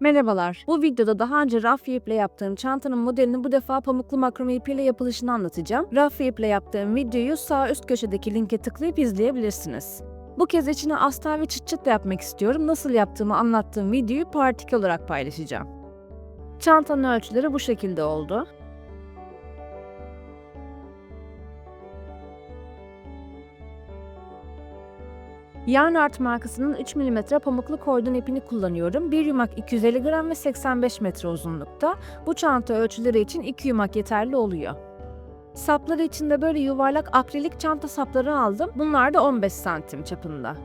Merhabalar. Bu videoda daha önce raf iple yaptığım çantanın modelini bu defa pamuklu makrome ipiyle yapılışını anlatacağım. Raf iple yaptığım videoyu sağ üst köşedeki linke tıklayıp izleyebilirsiniz. Bu kez içine astar ve çıt çıt da yapmak istiyorum. Nasıl yaptığımı anlattığım videoyu part 2 olarak paylaşacağım. Çantanın ölçüleri bu şekilde oldu. Yarn Art markasının 3 mm pamuklu kordon ipini kullanıyorum. Bir yumak 250 gram ve 85 metre uzunlukta. Bu çanta ölçüleri için 2 yumak yeterli oluyor. Sapları için de böyle yuvarlak akrilik çanta sapları aldım. Bunlar da 15 santim çapında.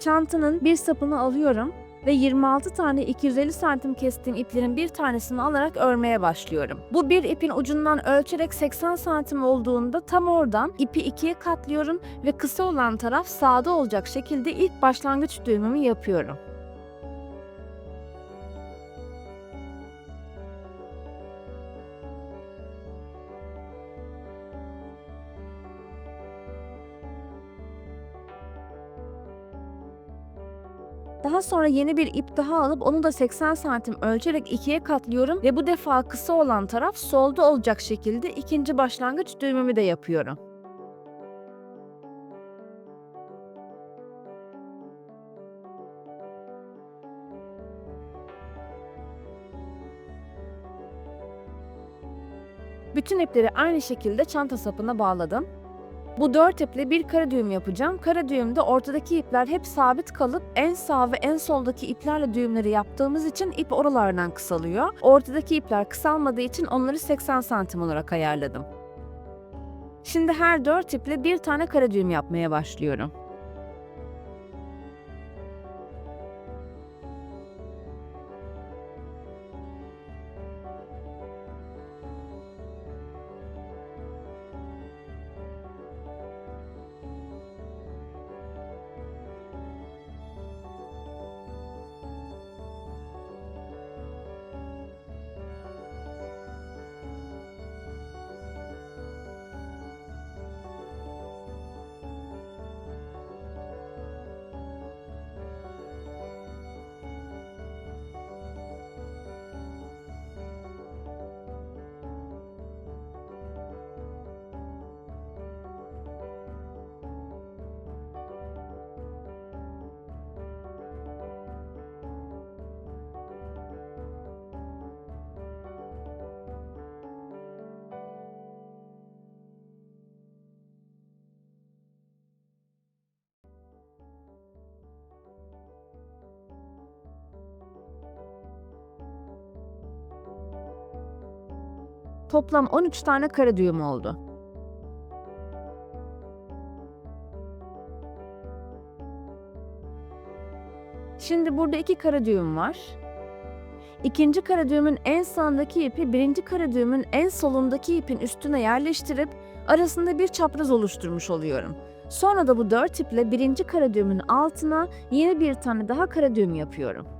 Çantanın bir sapını alıyorum ve 26 tane 250 santim kestiğim iplerin bir tanesini alarak örmeye başlıyorum. Bu bir ipin ucundan ölçerek 80 santim olduğunda tam oradan ipi ikiye katlıyorum ve kısa olan taraf sağda olacak şekilde ilk başlangıç düğümümü yapıyorum. Daha sonra yeni bir ip daha alıp onu da 80 santim ölçerek ikiye katlıyorum ve bu defa kısa olan taraf solda olacak şekilde ikinci başlangıç düğümümü de yapıyorum. Bütün ipleri aynı şekilde çanta sapına bağladım. Bu dört iple bir kara düğüm yapacağım. Kara düğümde ortadaki ipler hep sabit kalıp en sağ ve en soldaki iplerle düğümleri yaptığımız için ip oralardan kısalıyor. Ortadaki ipler kısalmadığı için onları 80 santim olarak ayarladım. Şimdi her dört iple bir tane kara düğüm yapmaya başlıyorum. Toplam 13 tane kara düğüm oldu. Şimdi burada iki kara düğüm var. İkinci kara düğümün en sağındaki ipi birinci kara düğümün en solundaki ipin üstüne yerleştirip arasında bir çapraz oluşturmuş oluyorum. Sonra da bu dört iple birinci kara düğümün altına yeni bir tane daha kara düğüm yapıyorum.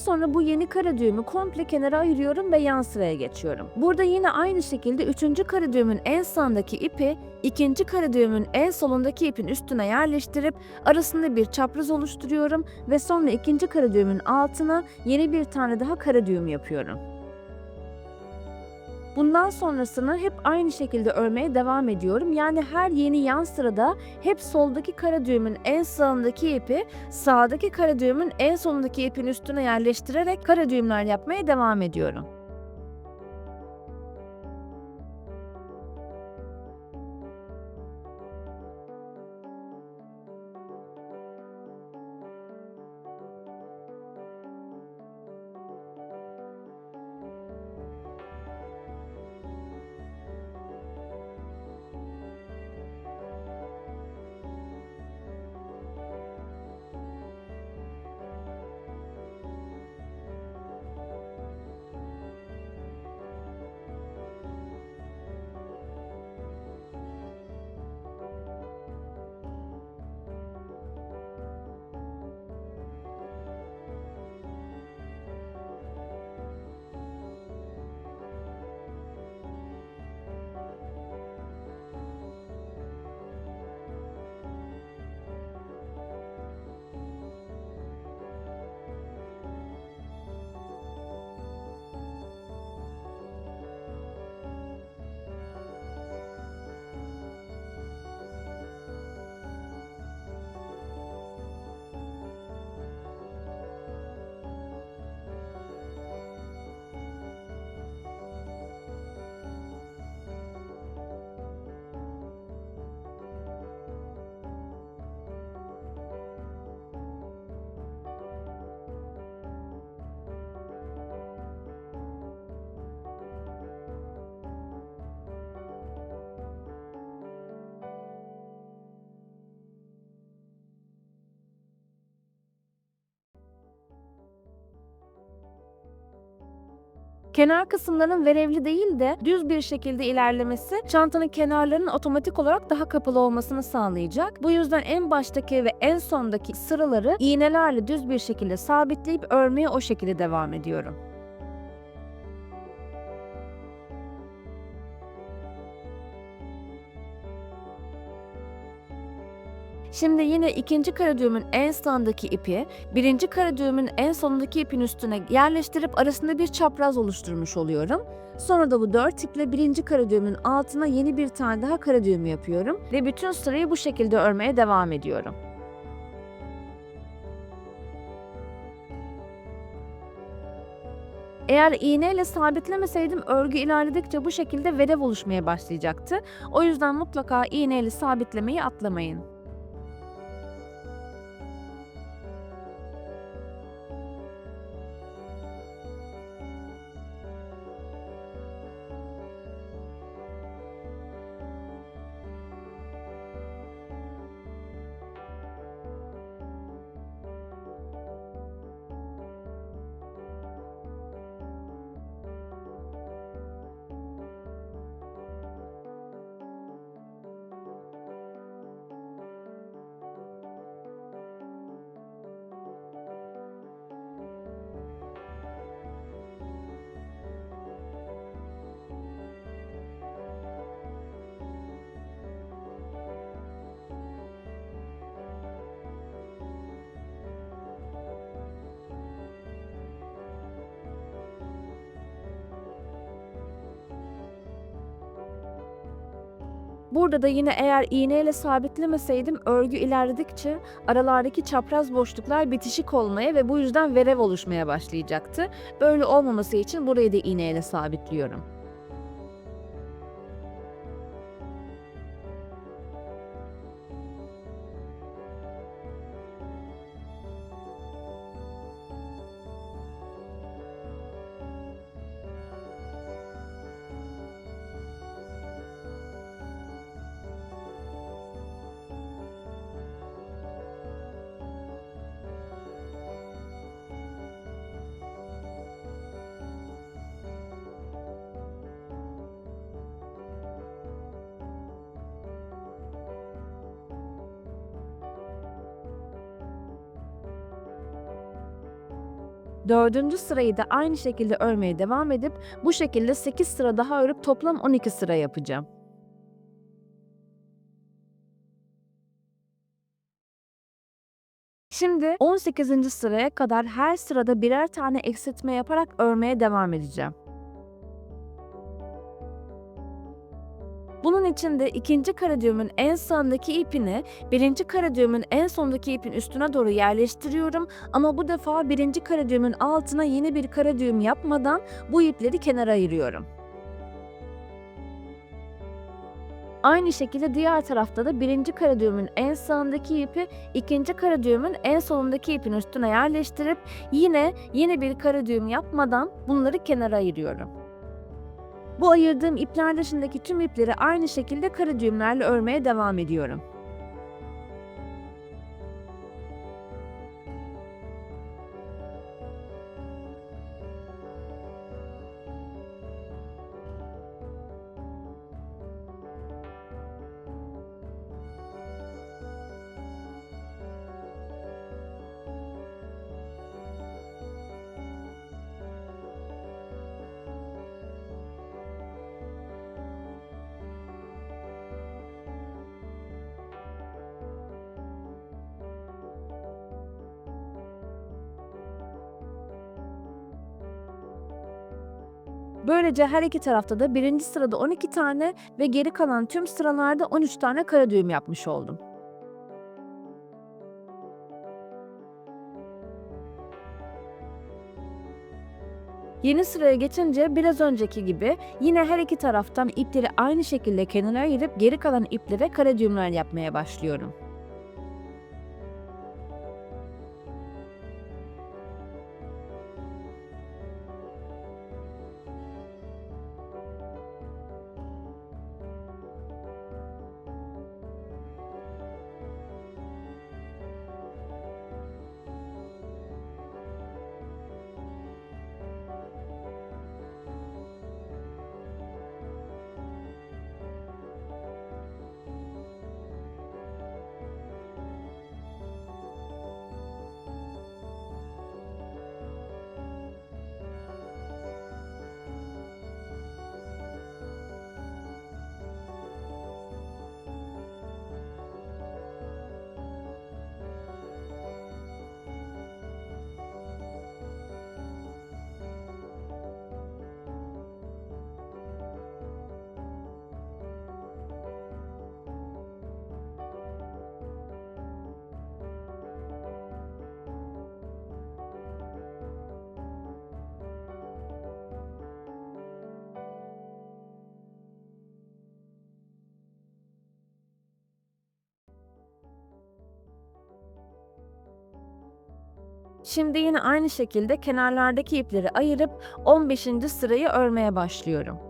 Sonra bu yeni kara düğümü komple kenara ayırıyorum ve yan sıraya geçiyorum. Burada yine aynı şekilde üçüncü kara düğümün en sağındaki ipi ikinci kara düğümün en solundaki ipin üstüne yerleştirip arasında bir çapraz oluşturuyorum ve sonra ikinci kara düğümün altına yeni bir tane daha kara düğüm yapıyorum. Bundan sonrasını hep aynı şekilde örmeye devam ediyorum. Yani her yeni yan sırada hep soldaki kara düğümün en sağındaki ipi sağdaki kara düğümün en solundaki ipin üstüne yerleştirerek kara düğümler yapmaya devam ediyorum. Kenar kısımların verevli değil de düz bir şekilde ilerlemesi çantanın kenarlarının otomatik olarak daha kapalı olmasını sağlayacak. Bu yüzden en baştaki ve en sondaki sıraları iğnelerle düz bir şekilde sabitleyip örmeye o şekilde devam ediyorum. Şimdi yine ikinci kara düğümün en sağındaki ipi birinci kara düğümün en sonundaki ipin üstüne yerleştirip arasında bir çapraz oluşturmuş oluyorum. Sonra da bu dört iple birinci kara düğümün altına yeni bir tane daha kara düğüm yapıyorum ve bütün sırayı bu şekilde örmeye devam ediyorum. Eğer iğneyle sabitlemeseydim örgü ilerledikçe bu şekilde verev oluşmaya başlayacaktı. O yüzden mutlaka iğneyle sabitlemeyi atlamayın. Burada da yine eğer iğneyle sabitlemeseydim örgü ilerledikçe aralardaki çapraz boşluklar bitişik olmaya ve bu yüzden verev oluşmaya başlayacaktı. Böyle olmaması için burayı da iğneyle sabitliyorum. Dördüncü sırayı da aynı şekilde örmeye devam edip bu şekilde 8 sıra daha örüp toplam 12 sıra yapacağım. Şimdi 18. sıraya kadar her sırada birer tane eksiltme yaparak örmeye devam edeceğim. Bunun için de ikinci kara düğümün en sağındaki ipini birinci kara düğümün en sondaki ipin üstüne doğru yerleştiriyorum. Ama bu defa birinci kara düğümün altına yeni bir kara düğüm yapmadan bu ipleri kenara ayırıyorum. Aynı şekilde diğer tarafta da birinci kara düğümün en sağındaki ipi ikinci kara düğümün en solundaki ipin üstüne yerleştirip yine yeni bir kara düğüm yapmadan bunları kenara ayırıyorum. Bu ayırdığım ipler dışındaki tüm ipleri aynı şekilde kara düğümlerle örmeye devam ediyorum. Böylece her iki tarafta da birinci sırada 12 tane ve geri kalan tüm sıralarda 13 tane kara düğüm yapmış oldum. Yeni sıraya geçince biraz önceki gibi yine her iki taraftan ipleri aynı şekilde kenara ayırıp geri kalan iplere kara düğümler yapmaya başlıyorum. Şimdi yine aynı şekilde kenarlardaki ipleri ayırıp 15. sırayı örmeye başlıyorum.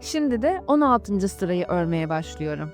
Şimdi de 16. sırayı örmeye başlıyorum.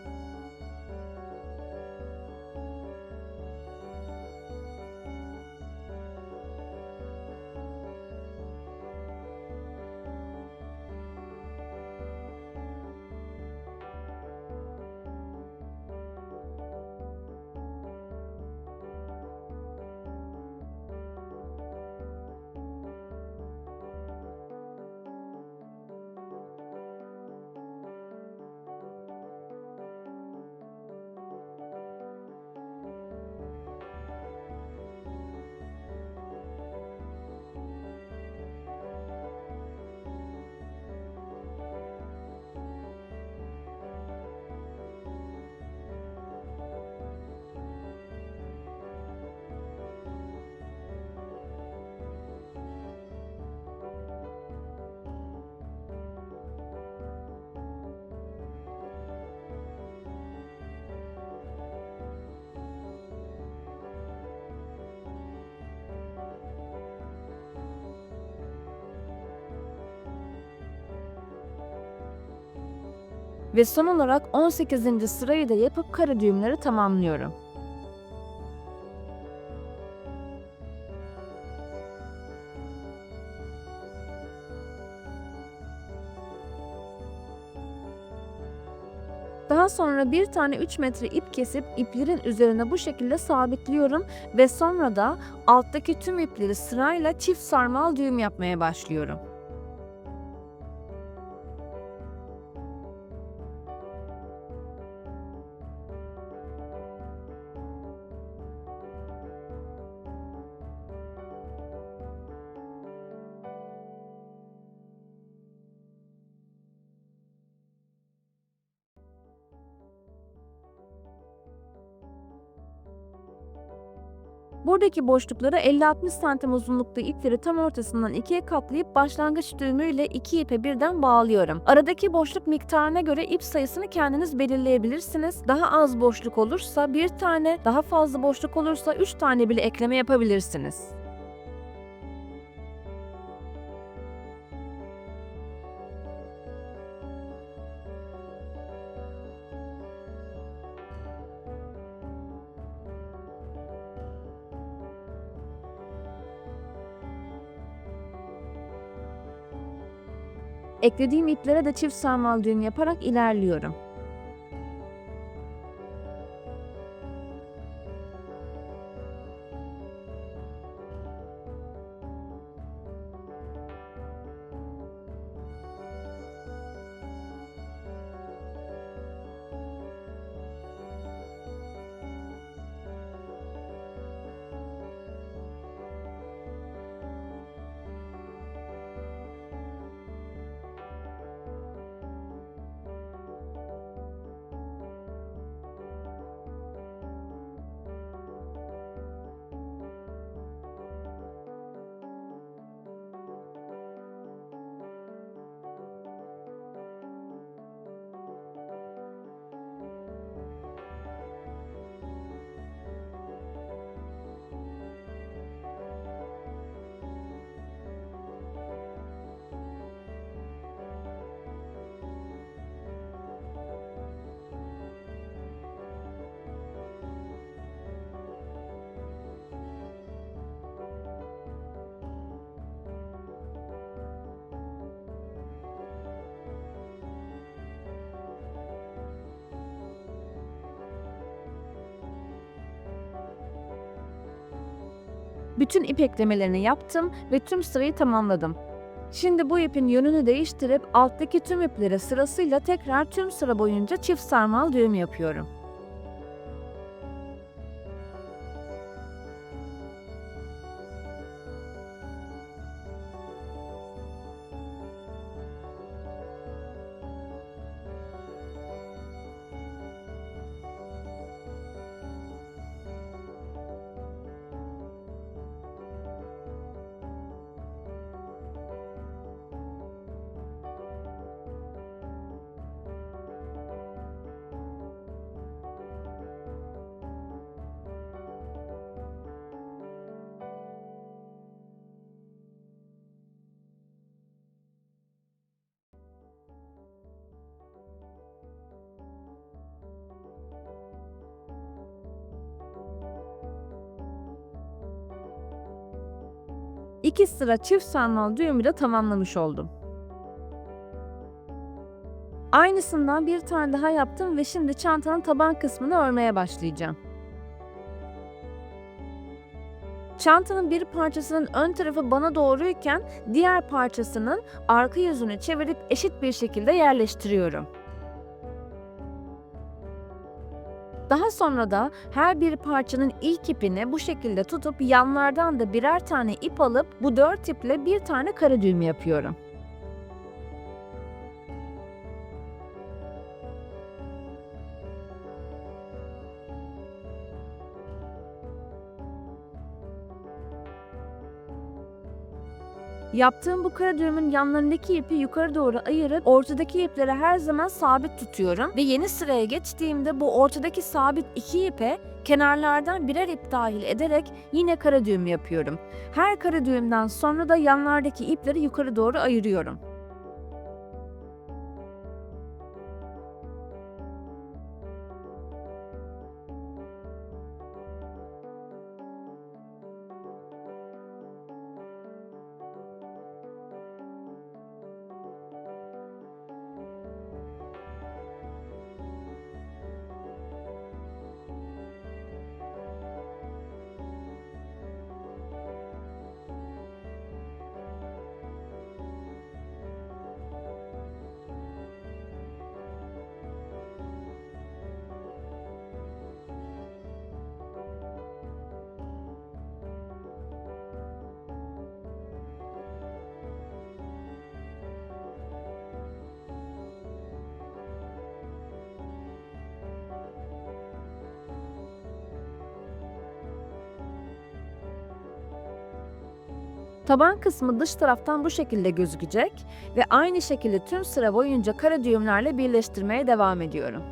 Ve son olarak 18. sırayı da yapıp kara düğümleri tamamlıyorum. Daha sonra bir tane 3 metre ip kesip iplerin üzerine bu şekilde sabitliyorum ve sonra da alttaki tüm ipleri sırayla çift sarmal düğüm yapmaya başlıyorum. Buradaki boşlukları 50-60 santim uzunlukta ipleri tam ortasından ikiye katlayıp başlangıç düğümüyle iki ipe birden bağlıyorum. Aradaki boşluk miktarına göre ip sayısını kendiniz belirleyebilirsiniz. Daha az boşluk olursa bir tane, daha fazla boşluk olursa üç tane bile ekleme yapabilirsiniz. Eklediğim iplere de çift sarmal düğüm yaparak ilerliyorum. Bütün ip eklemelerini yaptım ve tüm sırayı tamamladım. Şimdi bu ipin yönünü değiştirip alttaki tüm iplere sırasıyla tekrar tüm sıra boyunca çift sarmal düğüm yapıyorum. İki sıra çift sarmal düğümü de tamamlamış oldum. Aynısından bir tane daha yaptım ve şimdi çantanın taban kısmını örmeye başlayacağım. Çantanın bir parçasının ön tarafı bana doğruyken diğer parçasının arka yüzünü çevirip eşit bir şekilde yerleştiriyorum. Daha sonra da her bir parçanın ilk ipini bu şekilde tutup yanlardan da birer tane ip alıp bu dört iple bir tane kara düğüm yapıyorum. Yaptığım bu kara düğümün yanlarındaki ipi yukarı doğru ayırıp ortadaki ipleri her zaman sabit tutuyorum ve yeni sıraya geçtiğimde bu ortadaki sabit iki ipe kenarlardan birer ip dahil ederek yine kara düğüm yapıyorum. Her kara düğümden sonra da yanlardaki ipleri yukarı doğru ayırıyorum. Taban kısmı dış taraftan bu şekilde gözükecek ve aynı şekilde tüm sıra boyunca kara düğümlerle birleştirmeye devam ediyorum.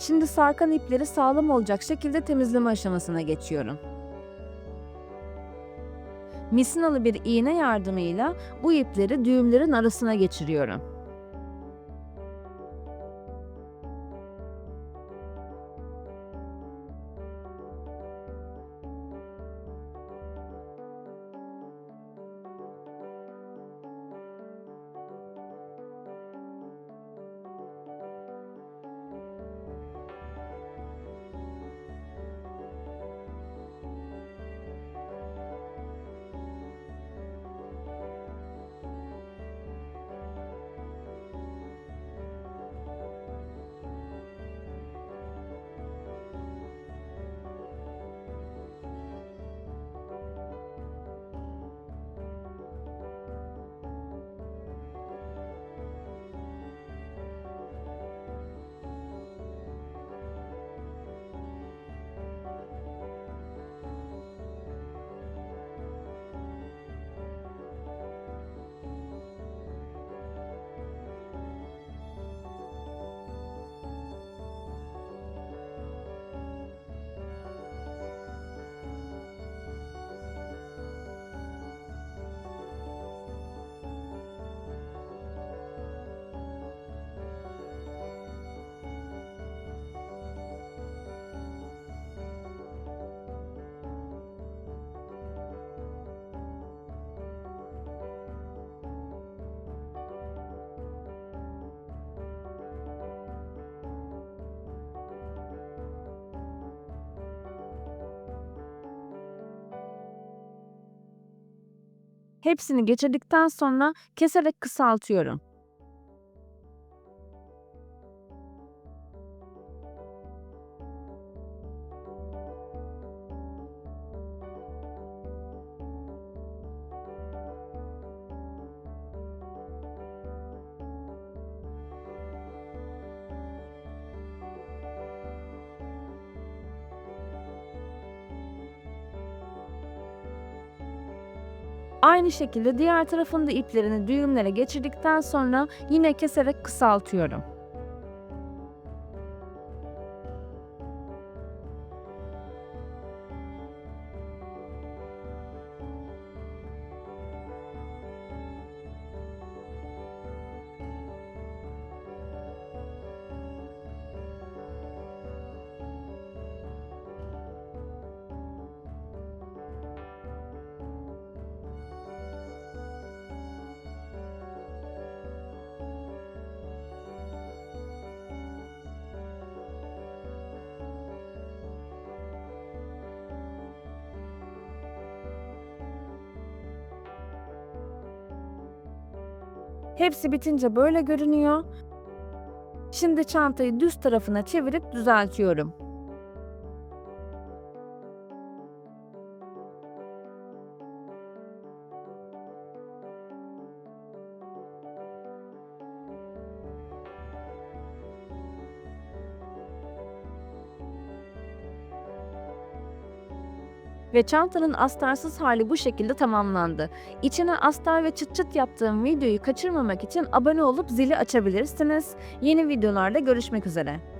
Şimdi sarkan ipleri sağlam olacak şekilde temizleme aşamasına geçiyorum. Misinalı bir iğne yardımıyla bu ipleri düğümlerin arasına geçiriyorum. Hepsini geçirdikten sonra keserek kısaltıyorum. Aynı şekilde diğer tarafın da iplerini düğümlere geçirdikten sonra yine keserek kısaltıyorum. Hepsi bitince böyle görünüyor. Şimdi çantayı düz tarafına çevirip düzeltiyorum. Ve çantanın astarsız hali bu şekilde tamamlandı. İçine astar ve çıt çıt yaptığım videoyu kaçırmamak için abone olup zili açabilirsiniz. Yeni videolarda görüşmek üzere.